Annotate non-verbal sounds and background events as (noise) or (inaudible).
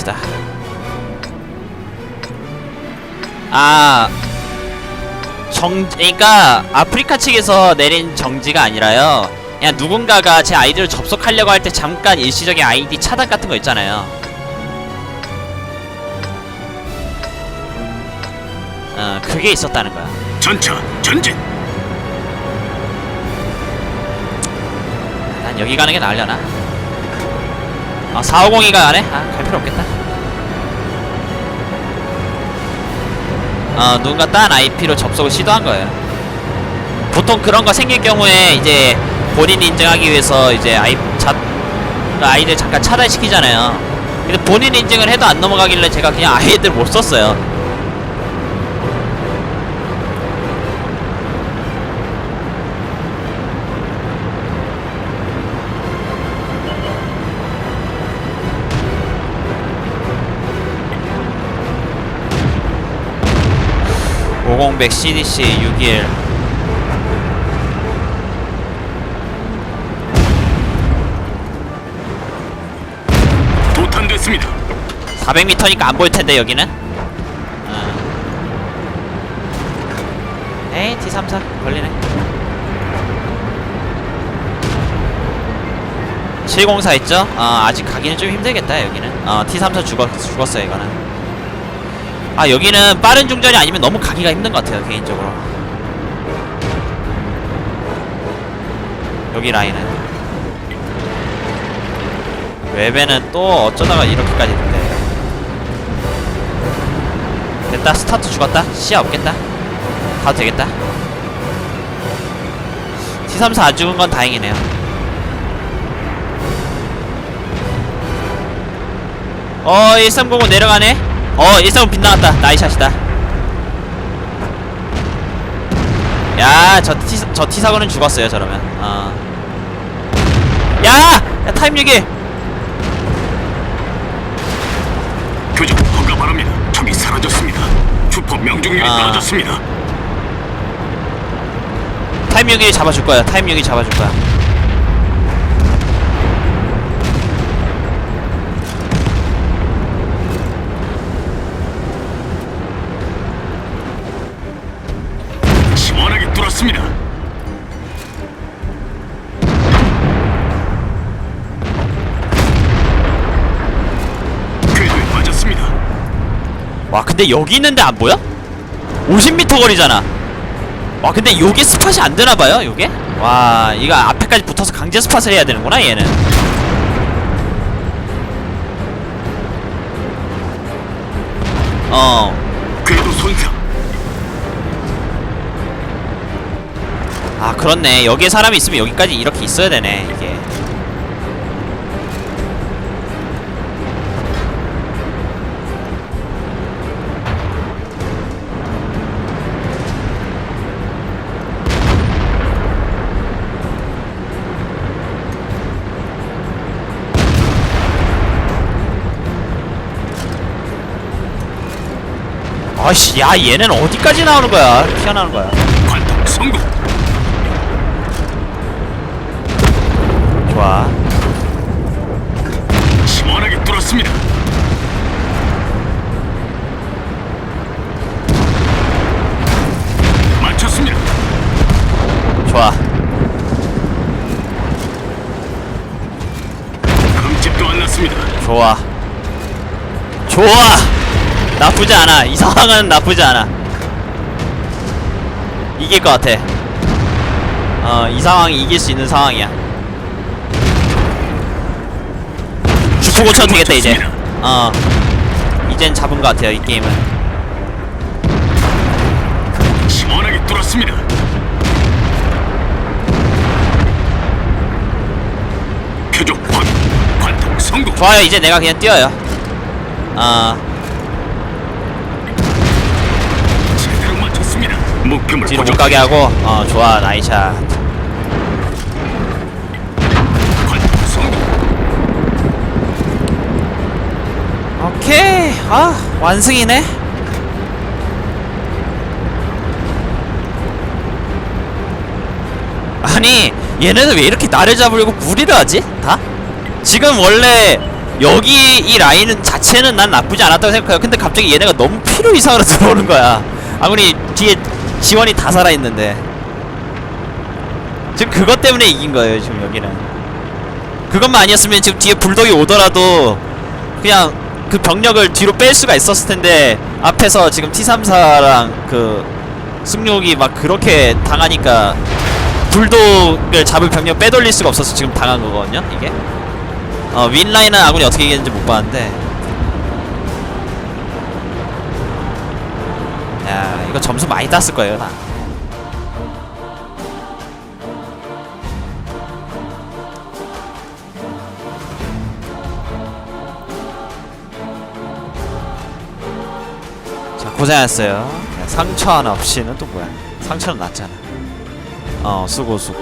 봅시다. 아, 정, 그러니까 아프리카 측에서 내린 정지가 아니라요. 그냥 누군가가 제 아이디를 접속하려고 할 때 잠깐 일시적인 아이디 차단 같은 거 있잖아요. 어, 그게 있었다는 거야. 전차 전진. 난 여기 가는 게 나으려나? 아, 4502가 가네? 아, 갈 필요 없겠다. 어, 누군가 딴 IP로 접속을 시도한 거예요. 보통 그런 거 생길 경우에 이제 본인 인증하기 위해서 이제 아이, 자, 그 아이들 잠깐 차단시키잖아요. 근데 본인 인증을 해도 안 넘어가길래 제가 그냥 아이들 못 썼어요. 오공백 CDC 6일 도탄됐습니다. 400m니까 안 보일 텐데 여기는. 어. 에이 T34 걸리네. 704 있죠? 어, 아직 가기는 좀 힘들겠다 여기는. 어, T34 죽었 죽었어요 이거는. 아 여기는 빠른 중전이 아니면 너무 가기가 힘든 것 같아요 개인적으로. 여기 라인은. 웹에는 또 어쩌다가 이렇게까지 됐대. 됐다 스타트 죽었다 시야 없겠다 가도 되겠다 T34 안 죽은 건 다행이네요 어 1305 내려가네 어 135 빗나갔다 나이샷이다 야저 T 저 T4고는 죽었어요 저러면 어. 야! 야 타임 6일 교정 허가 바랍니다. 적이 사라졌습니다. 주포 명중률이 아. 떨어졌습니다. 타임 6일 잡아줄 거야 타임 6일 잡아줄 거야 뚫었습니다. 궤도에 빠졌습니다. 와 근데 여기 있는데 안 보여? 50m 거리잖아 와 근데 요게 스팟이 안 되나봐요 요게? 와 이거 앞에까지 붙어서 강제 스팟을 해야 되는구나 얘는 그렇네. 여기에 사람이 있으면 여기까지 이렇게 있어야 되네 이게. 아씨 야 얘는 어디까지 나오는 거야? 튀어나오는 거야? 관통 성공. 뚫었습니다. 맞췄습니다. 좋아. 금집도 안 났습니다. 좋아. 좋아! 나쁘지 않아. 이 상황은 나쁘지 않아. 이길 것 같아. 어 이 상황이 이길 수 있는 상황이야 주포 고쳐도 되겠다 이제 어 이젠 잡은 것 같아요 이 게임은 시원하게 뚫었습니다. 표적 확 관통 성공. 좋아요 이제 내가 그냥 뛰어요 어 제대로 맞췄습니다. 목표물 뒤로 못. 가게 하고 어 좋아 나이샷 아 완승이네 아니 얘네는 왜 이렇게 나를 잡으려고 무리를 하지? 다? 지금 원래 여기 이 라인은 자체는 난 나쁘지 않았다고 생각해요. 근데 갑자기 얘네가 너무 필요 이상으로 (laughs) 들어오는 거야. 아무리 뒤에 지원이 다 살아있는데. 지금 그것 때문에 이긴 거예요, 지금 여기는. 그것만 아니었으면 지금 뒤에 불독이 오더라도 그냥 그 병력을 뒤로 뺄 수가 있었을 텐데 앞에서 지금 T34랑 그 승룡이 막 그렇게 당하니까 불독을 잡을 병력 빼돌릴 수가 없어서 지금 당한 거거든요, 이게. 어, 윈라인은 아군이 어떻게 이겼는지 못 봤는데. 야, 이거 점수 많이 땄을 거예요, 나. 자, 고생했어요. 야, 상처 하나 없이는 또 뭐야? 상처는 났잖아. 어, 수고, 수고.